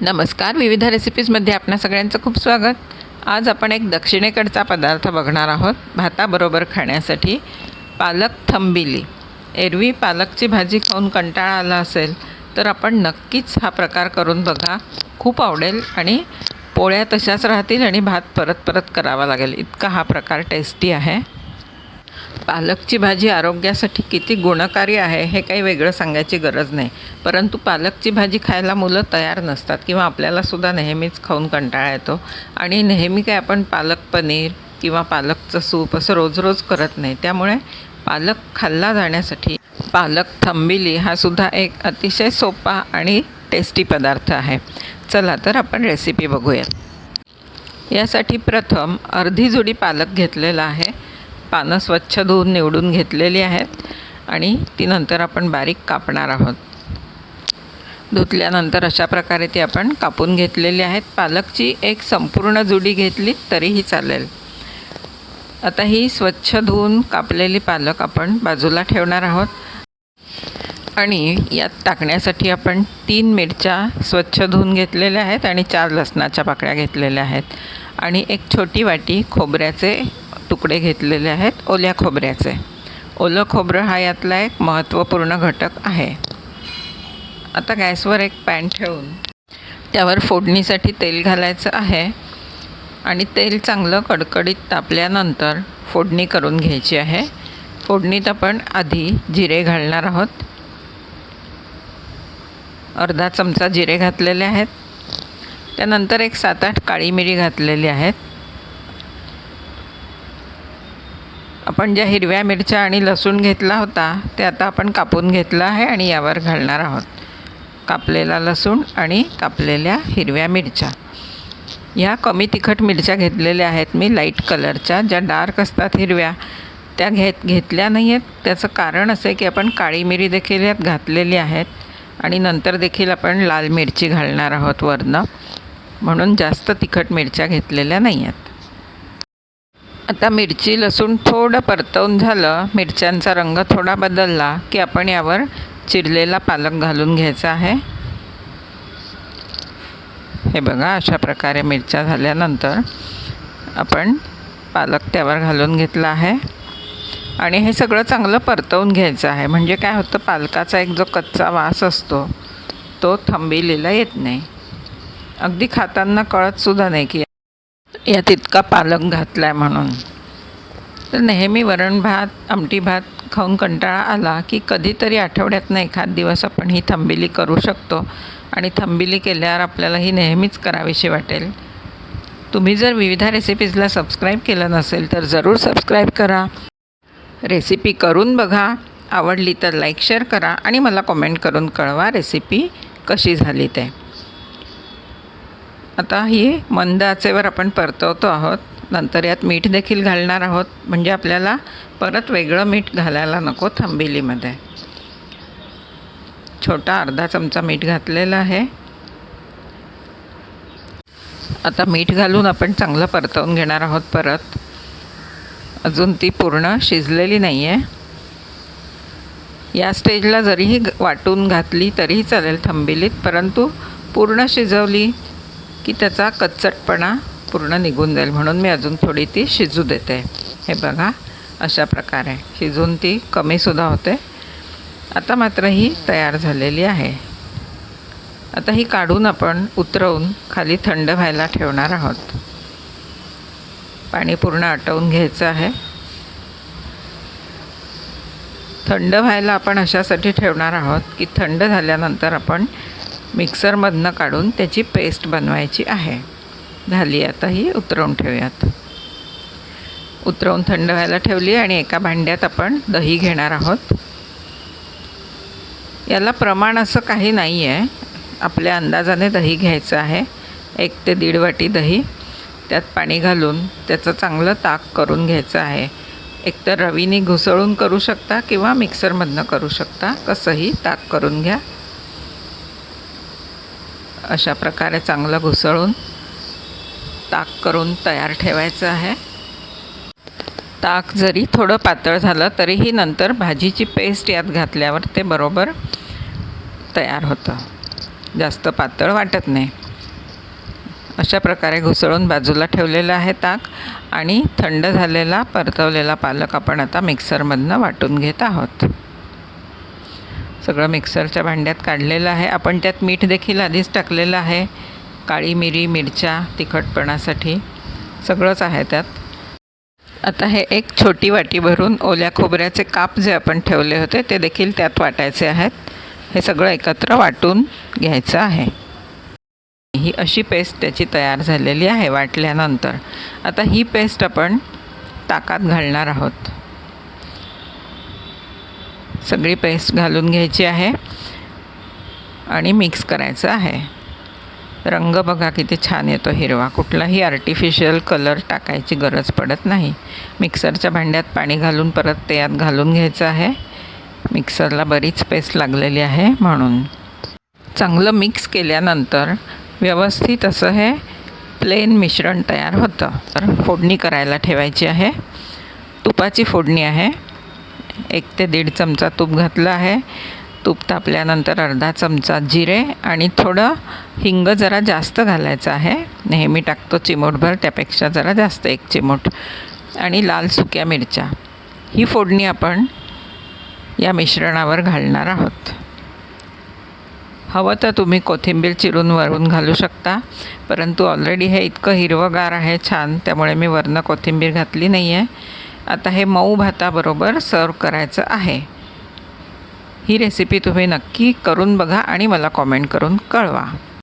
नमस्कार विविध रेसिपीजमध्ये आपणा सगळ्यांचं खूप स्वागत. आज आपण एक दक्षिणेकडचा पदार्थ बघणार आहोत भाताबरोबर खाण्यासाठी. पालक थंबिली. एरवी पालकची भाजी खाऊन कंटाळा आला असेल तर आपण नक्कीच हा प्रकार करून बघा. खूप आवडेल आणि पोळ्या तशाच राहतील आणि भात परत परत करावा लागेल. इतका हा प्रकार टेस्टी आहे. पालकची भाजी आरोग्यासाठी किती गुणकारी आहे हे काही वेगळं सांगायची गरज नाही. परंतु पालकची भाजी खायला मुलं तयार नसतात किंवा आपल्यालासुद्धा नेहमीच खाऊन कंटाळा येतो. आणि नेहमी काय आपण पालक पनीर किंवा पालकचं सूप असं रोज रोज करत नाही. त्यामुळे पालक खाल्ला जाण्यासाठी पालक थंबिली हा सुद्धा एक अतिशय सोपा आणि टेस्टी पदार्थ आहे. चला तर आपण रेसिपी बघूयात. यासाठी प्रथम अर्धी जुडी पालक घेतलेला आहे. पानं स्वच्छ धुवून निवडून घेतलेली आहेत आणि ती नंतर आपण बारीक कापणार आहोत. धुतल्यानंतर अशा प्रकारे ती आपण कापून घेतलेली आहेत. पालकची एक संपूर्ण जुडी घेतली तरीही चालेल. आता ही स्वच्छ धुवून कापलेली पालक आपण बाजूला ठेवणार आहोत. आणि यात टाकण्यासाठी आपण तीन मिरच्या स्वच्छ धुवून घेतलेल्या आहेत आणि चार लसणाच्या पाकळ्या घेतलेल्या आहेत. आणि एक छोटी वाटी खोबऱ्याचे तुकडे घेतलेले आहेत ओल्या खोबऱ्याचे. ओलं खोबरं हा यातला एक महत्त्वपूर्ण घटक आहे. आता गॅसवर एक पॅन ठेवून त्यावर फोडणीसाठी तेल घालायचं आहे आणि तेल चांगलं कडकडीत तापल्यानंतर फोडणी करून घ्यायची आहे. फोडणीत आपण आधी जिरे घालणार आहोत. अर्धा चमचा जिरे घातलेले आहेत. त्यानंतर एक सात आठ काळी मिरी घातलेली आहेत. आपण ज्या हिरव्या मिरच्या आणि लसूण घेतला होता ते आता आपण कापून घेतलं आहे आणि यावर घालणार आहोत. कापलेला लसूण आणि कापलेल्या हिरव्या मिरच्या. ह्या कमी तिखट मिरच्या घेतलेल्या आहेत मी लाइट कलरच्या ज्या डार्क असतात हिरव्या त्या घेत घेतल्या नाही आहेत त्याचं कारण असं आहे की आपण काळी मिरी देखील यात घातलेली आहेत आणि नंतर देखील आपण लाल मिरची घालणार आहोत वरनं. म्हणून जास्त तिखट मिरच्या घेतलेल्या नाही आहेत आता मिरची लसूण थोडं परतवून झालं. मिरच्यांचा रंग थोडा बदलला की आपण यावर चिरलेला पालक घालून घ्यायचा आहे. हे बघा अशा प्रकारे मिरच्या झाल्यानंतर आपण पालक त्यावर घालून घेतला आहे. आणि हे सगळं चांगलं परतवून घ्यायचं आहे. म्हणजे काय होतं पालकाचा एक जो कच्चा वास असतो तो थंबिलेला येत नाही. अगदी खाताना कळतसुद्धा नाही की यात इतका पालक घातला आहे म्हणून. तर नेहमी वरण भात आमटी भात खाऊन कंटाळा आला की कधीतरी आठवड्यातनं एखाद दिवस आपण ही थंबिली करू शकतो आणि थंबिली केल्यावर आपल्याला ही नेहमीच करावीशी वाटेल. तुम्ही जर विविधा रेसिपीजला सबस्क्राईब केलं नसेल तर जरूर सबस्क्राईब करा. रेसिपी करून बघा. आवडली तर लाईक शेअर करा आणि मला कॉमेंट करून कळवा रेसिपी कशी झाली ते. आता ही मंद आचेवर आपण परतवतो आहोत. नंतर यात मीठ देखील घालणार आहोत. म्हणजे आपल्याला परत वेगळं मीठ घालायला नको थांबिलीमध्ये. छोटा अर्धा चमचा मीठ घातलेला आहे. आता मीठ घालून आपण चांगलं परतवून घेणार आहोत परत. अजून ती पूर्ण शिजलेली नाही आहे या स्टेजला जरीही वाटून घातली तरीही चालेल थंबिलीत. परंतु पूर्ण शिजवली की त्याचा कच्चटपणा पूर्ण निघून जाईल. म्हणून मी अजून थोडी ती शिजू देते. हे बघा अशा प्रकारे. शिजून ती कमीसुद्धा होते. आता मात्र ही तयार झालेली आहे. आता ही काढून आपण उतरवून खाली थंड व्हायला ठेवणार आहोत. पाणी पूर्ण आटवून घ्यायचं आहे. थंड व्हायला आपण अशासाठी ठेवणार आहोत की थंड झाल्यानंतर आपण मिक्सरमधनं काढून त्याची पेस्ट बनवायची आहे. झाली आता ही उतरवून ठेवूयात. उतरवून थंड व्हायला ठेवली आणि एका भांड्यात आपण दही घेणार आहोत. याला प्रमाण असं काही नाही आहे आपल्या अंदाजाने दही घ्यायचं आहे. एक ते दीड वाटी दही त्यात पाणी घालून त्याचं चांगलं ताक करून घ्यायचं आहे. एकतर रवीने घुसळून करू शकता किंवा मिक्सरमधनं करू शकता. कसंही ताक करून घ्या. अशा प्रकारे चांगलं घुसळून ताक करून तयार ठेवायचं आहे. ताक जरी थोडं पातळ झालं तरीही नंतर भाजीची पेस्ट यात घातल्यावर ते बरोबर तयार होतं. जास्त पातळ वाटत नाही. अशा प्रकारे घुसळून बाजूला ठेवलेलं आहे ताक आणि थंड झालेला परतवलेला पालक आपण आता मिक्सरमधनं वाटून घेत आहोत. सगळं मिक्सरच्या भांड्यात काढलेलं आहे. आपण त्यात मीठ देखील आधीच टाकलेलं आहे. काळी मिरी मिरच्या तिखटपणासाठी. सगळंच आहे त्यात. आता हे एक छोटी वाटी भरून ओल्या खोबऱ्याचे काप जे आपण ठेवले होते ते देखील त्यात वाटायचे आहेत. हे सगळं एकत्र वाटून घ्यायचं आहे. ही अशी पेस्ट त्याची तयार झालेली आहे वाटल्यानंतर. आता ही पेस्ट आपण ताकात घालणार आहोत. सगळी पेस्ट घालून घ्यायची आहे आणि मिक्स करायचं आहे. रंग बघा किती छान येतो हिरवा. कुठलाही आर्टिफिशियल कलर टाकायची गरज पडत नाही. मिक्सरच्या भांड्यात पाणी घालून परत ते यात घालून घ्यायचं आहे. मिक्सरला बरीच पेस्ट लागलेली आहे म्हणून. चांगलं मिक्स केल्यानंतर व्यवस्थित असं हे प्लेन मिश्रण तयार होतं. तर फोडणी करायला ठेवायची आहे. तुपाची फोडणी आहे. एक ते दीड चमचा तूप घातलं आहे. तूप तापल्यानंतर अर्धा चमचा जिरे आणि थोडं हिंग जरा जास्त घालायचं आहे. नेहमी टाकतो चिमूटभर त्यापेक्षा जरा जास्त एक चिमूट. आणि लाल सुक्या मिरच्या. ही फोडणी आपण या मिश्रणावर घालणार आहोत. हवं तर तुम्ही कोथिंबीर चिरून वरून घालू शकता परंतु ऑलरेडी हे इतकं हिरवंगार आहे छान. त्यामुळे मी वरनं कोथिंबीर घातली नाही आहे आता हे मऊ भाताबरोबर सर्व करायचं आहे. ही रेसिपी तुम्ही नक्की करून बघा आणि मला कॉमेंट करून कळवा.